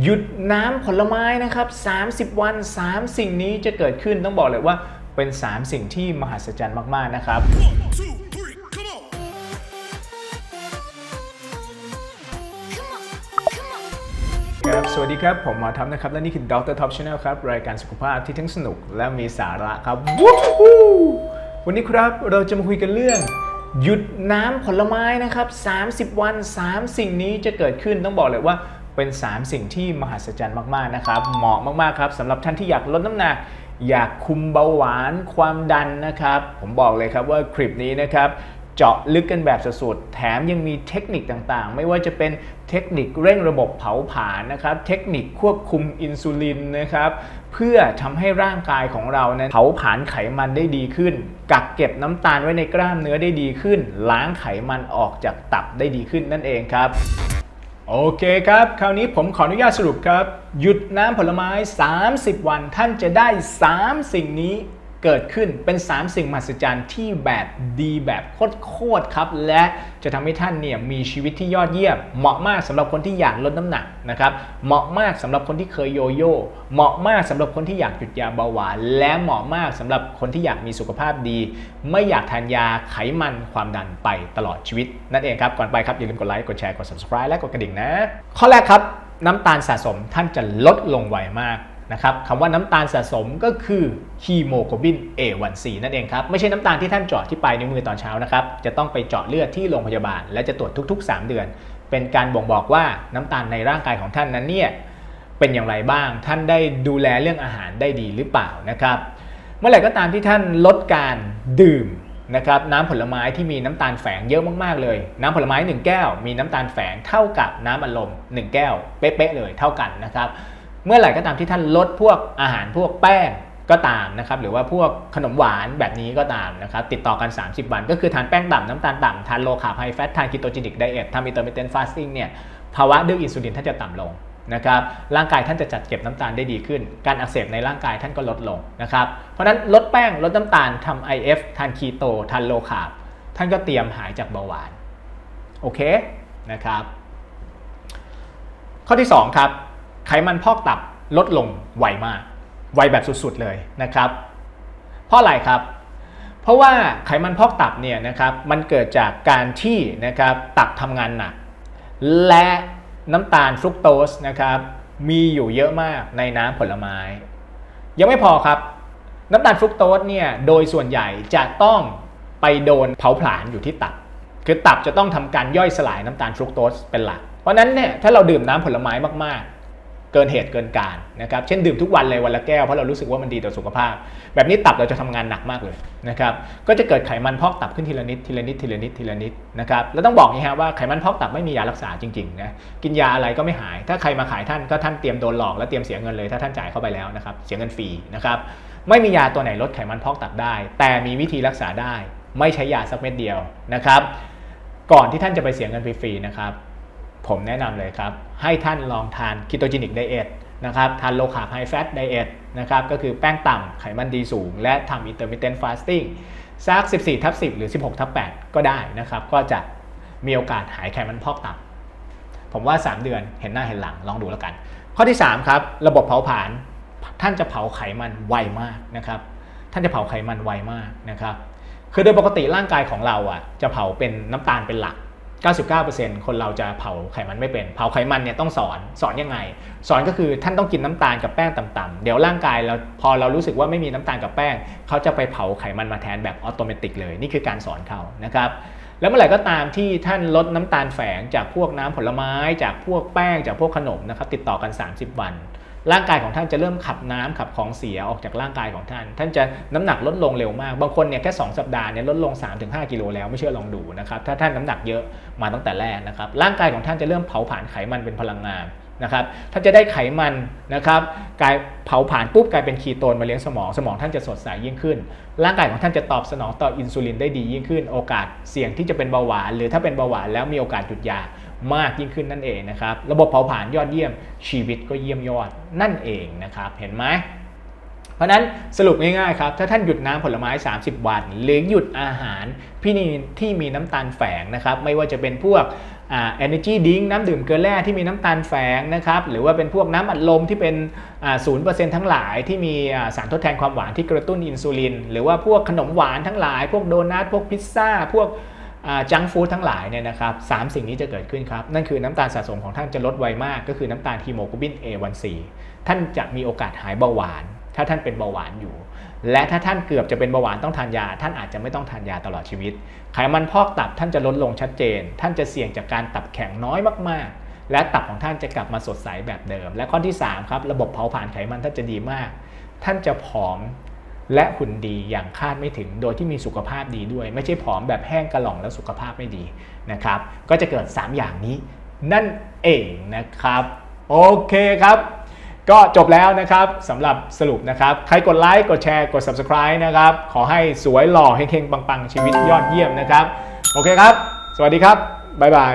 หยุดน้ำผลไม้นะครับ 30 วัน 3 สิ่งนี้จะเกิดขึ้นต้องบอกเลยว่าเป็น 3 สิ่งที่มหัศจรรย์มาก ๆ นะครับ One, two, three, come on! Come on, come on. ครับ สวัสดีครับ ผมหมอทัพนะครับ และนี่คือ Dr. Top Channel ครับ รายการสุขภาพที่ทั้งสนุกและมีสาระครับวู้ฮู้วันนี้ครับเราจะมาคุยกันเรื่องหยุดน้ำผลไม้นะครับ 30 วัน 3 สิ่งนี้จะเกิดขึ้นต้องบอกเลยว่า เป็น 3 สิ่งที่มหัศจรรย์มาก ๆ นะครับ เหมาะมาก ๆ ครับสำหรับท่านที่อยากลดน้ำหนัก อยากคุมเบาหวานความดันนะครับ ผมบอกเลยครับว่าคลิปนี้นะครับเจาะลึกกันแบบสุดๆ แถมยังมีเทคนิคต่างๆ ไม่ว่าจะเป็นเทคนิคเร่งระบบเผาผลาญนะครับ เทคนิคควบคุมอินซูลินนะครับ เพื่อทำให้ร่างกายของเรานั้นเผาผลาญไขมันได้ดีขึ้น กักเก็บน้ำตาลไว้ในกล้ามเนื้อได้ดีขึ้น ล้างไขมันออกจากตับได้ดีขึ้นนั่นเองครับ โอเคครับ คราวนี้ผมขออนุญาตสรุปครับ หยุดน้ำผลไม้ 30 วันท่านจะได้ 3 สิ่งนี้ เกิดขึ้นเป็น 3 สิ่งมหัศจรรย์ที่แบบดีแบบโคตรครับ และจะทำให้ท่านเนี่ยมีชีวิตที่ยอดเยี่ยม เหมาะมากสำหรับคนที่อยากลดน้ำหนักนะครับเหมาะมากสำหรับคนที่เคยโยโย่เหมาะมากสำหรับคนที่อยากหยุดยาเบาหวาน และเหมาะมากสำหรับคนที่อยากมีสุขภาพดี ไม่อยากทานยาไขมันความดันไปตลอดชีวิต นั่นเองครับก่อนไปครับอย่าลืมกดไลค์กดแชร์กด subscribe และกดกระดิ่งนะ ข้อแรกครับน้ำตาลสะสมท่านจะลดลงไวมาก นะครับคำว่าน้ำตาลสะสมก็คือฮีโมโกลบิน A1C นั่นเองครับ ไม่ใช่น้ำตาลที่ท่านเจาะที่ปลายนิ้วมือตอนเช้านะครับ จะต้องไปเจาะเลือดที่โรงพยาบาล และจะตรวจทุก ๆ 3 เดือน เป็นการบ่งบอกว่าน้ำตาลในร่างกายของท่านนั้นเนี่ยเป็นอย่างไรบ้าง ท่านได้ดูแลเรื่องอาหารได้ดีหรือเปล่านะครับ เมื่อไหร่ก็ตามที่ท่านลดการดื่มนะครับน้ำผลไม้ที่มีน้ำตาลแฝงเยอะมากๆเลย น้ำผลไม้ 1 แก้ว มีน้ำตาลแฝงเท่ากับน้ำอัดลม1แก้วเป๊ะๆเลยเท่ากันนะครับ เมื่อไหร่ก็ตามที่ท่านลดพวกอาหารพวกแป้งก็ตามนะครับหรือว่าพวกขนมหวานแบบนี้ก็ตามนะครับติดต่อกัน 30 วัน ก็คือทานแป้งต่ำน้ำตาลต่ำทานโลคาร์บไฮแฟตทานคีโตเจนิกไดเอททำอินเตอร์มิเทนฟาสติ้งเนี่ยภาวะดื้ออินซูลินท่านจะต่ำลงนะครับร่างกายท่านจะจัดเก็บน้ำตาลได้ดีขึ้น การอักเสบในร่างกายท่านก็ลดลงนะครับเพราะฉะนั้นลดแป้งลดน้ำตาลทำ IF ทานคีโตทานโลคาร์บท่านก็เตรียมหายจากเบาหวานโอเคนะครับข้อที่2ครับ ไขมันพอกตับลดลงไวมาก ไวแบบสุดๆเลยนะครับ เพราะอะไรครับ เพราะว่าไขมันพอกตับเนี่ยนะครับมันเกิดจากการที่นะครับตับทำงานหนัก และน้ำตาลฟรุกโตสนะครับมีอยู่เยอะมากในน้ำผลไม้ ยังไม่พอครับ น้ำตาลฟรุกโตสเนี่ยโดยส่วนใหญ่จะต้องไปโดนเผาผลาญอยู่ที่ตับ คือตับจะต้องทำการย่อยสลายน้ำตาลฟรุกโตสเป็นหลัก เพราะนั้นเนี่ยถ้าเราดื่มน้ำผลไม้มากๆ เกินเหตุเกินการนะครับเช่นดื่มทุกวันเลยวันละแก้วเพราะเรารู้สึกว่ามันดีต่อสุขภาพ แบบนี้ตับเราจะทำงานหนักมากเลยนะครับก็จะเกิดไขมันพอกตับขึ้นทีละนิดทีละนิดทีละนิดทีละนิดนะครับแล้วต้องบอกนี้ฮะว่าไขมันพอกตับไม่มียารักษาจริงๆนะกินยาอะไรก็ไม่หายถ้าใครมาขายท่านก็ท่านเตรียมโดนหลอกและเตรียมเสียเงินเลยถ้าท่านจ่ายเข้าไปแล้วนะครับเสียเงินฟรีนะครับไม่มียาตัวไหนลดไขมันพอกตับได้ แต่มีวิธีรักษาได้ ไม่ใช้ยาสักเม็ดเดียวนะครับก่อนที่ท่านจะไปเสียเงินฟรีๆนะครับ ผมแนะนำเลยครับ ให้ท่านลองทานคีโตจินิกไดเอทนะครับทานโลคาร์บไฮแฟตไดเอทนะครับก็คือแป้งต่ำไขมันดีสูง และทำอินเตอร์มิเทนฟาสติ้งสัก 14ทับ10 หรือ 16ทับ8ก็ได้นะครับ ก็จะมีโอกาสหายไขมันพอกตับผมว่า 3 เดือนเห็นหน้าเห็นหลังลองดูแล้วกัน ข้อที่ 3 ครับ ระบบเผาผลาญท่านจะเผาไขมันไวมากนะครับ ท่านจะเผาไขมันไวมากนะครับ คือโดยปกติร่างกายของเราอะจะเผาเป็นน้ำตาลเป็นหลัก 99%คนเราจะเผาไขมันไม่เป็น เผาไขมันเนี่ยต้องสอนสอนยังไง สอนก็คือท่านต้องกินน้ำตาลกับแป้งต่ำๆเดี๋ยวร่างกายเราพอเรารู้สึกว่าไม่มีน้ำตาลกับแป้ง เขาจะไปเผาไขมันมาแทนแบบออโตเมติกเลย นี่คือการสอนเขานะครับแล้วเมื่อไหร่ก็ตามที่ท่านลดน้ำตาลแฝงจากพวกน้ำผลไม้ จากพวกแป้งจากพวกขนมนะครับติดต่อกัน 30 วัน ร่างกายของท่านจะเริ่มขับน้ำขับของเสียออกจากร่างกายของท่าน ท่านจะน้ำหนักลดลงเร็วมาก บางคนเนี่ยแค่ 2 สัปดาห์เนี่ยลดลง 3-5 กิโลแล้วไม่เชื่อลองดูนะครับ ถ้าท่านน้ำหนักเยอะมาตั้งแต่แรกนะครับ ร่างกายของท่านจะเริ่มเผาผลาญไขมันเป็นพลังงานนะครับท่านจะได้ไขมันนะครับกลายเผาผลาญปุ๊บกลายเป็นคีโตนมาเลี้ยงสมอง สมองท่านจะสดใสยิ่งขึ้น ร่างกายของท่านจะตอบสนองต่ออินซูลินได้ดียิ่งขึ้น โอกาสเสี่ยงที่จะเป็นเบาหวาน หรือถ้าเป็นเบาหวานแล้วมีโอกาสหยุดยา มากยิ่งขึ้นนั่นเองนะครับ ระบบเผาผลาญยอดเยี่ยมชีวิตก็เยี่ยมยอดนั่นเองนะครับ เห็นไหมเพราะนั้นสรุปง่ายๆครับ ถ้าท่านหยุดน้ำผลไม้ 30 วัน หรือหยุดอาหารที่มีที่มีน้ำตาลแฝงนะครับ ไม่ว่าจะเป็นพวกอ่า energy drink น้ำดื่มเกลือแร่ที่มีน้ำตาลแฝงนะครับ หรือว่าเป็นพวกน้ำอัดลมที่เป็นอ่า0%ทั้งหลายที่มีสารทดแทนความหวานที่กระตุ้นอินซูลิน หรือว่าพวกขนมหวานทั้งหลาย พวกโดนัท พวกพิซซ่า พวก จังฟู้ดทั้งหลายเนี่ยนะครับสามสิ่งนี้จะเกิดขึ้นครับ นั่นคือน้ำตาลสะสมของท่านจะลดไวมาก ก็คือน้ำตาลฮีโมโกลบิน A1C ท่านจะมีโอกาสหายเบาหวาน ถ้าท่านเป็นเบาหวานอยู่ และถ้าท่านเกือบจะเป็นเบาหวานต้องทานยา ท่านอาจจะไม่ต้องทานยาตลอดชีวิต ไขมันพอกตับท่านจะลดลงชัดเจน ท่านจะเสี่ยงจากการตับแข็งน้อยมากๆ และตับของท่านจะกลับมาสดใสแบบเดิม และข้อที่สามครับระบบเผาผลาญไขมันท่านจะดีมาก ท่านจะผอม และหุ่นดีอย่างคาดไม่ถึง โดยที่มีสุขภาพดีด้วย ไม่ใช่ผอมแบบแห้งกระหล่องแล้วสุขภาพไม่ดีนะครับ ก็จะเกิด 3 อย่างนี้ นั่นเองนะครับ โอเคครับ ก็จบแล้วนะครับสำหรับสรุปนะครับ ใครกดไลค์กดแชร์กด subscribe นะครับ ขอให้สวยหล่อเฮงๆปังๆ ชีวิตยอดเยี่ยมนะครับ โอเคครับ สวัสดีครับบ๊ายบาย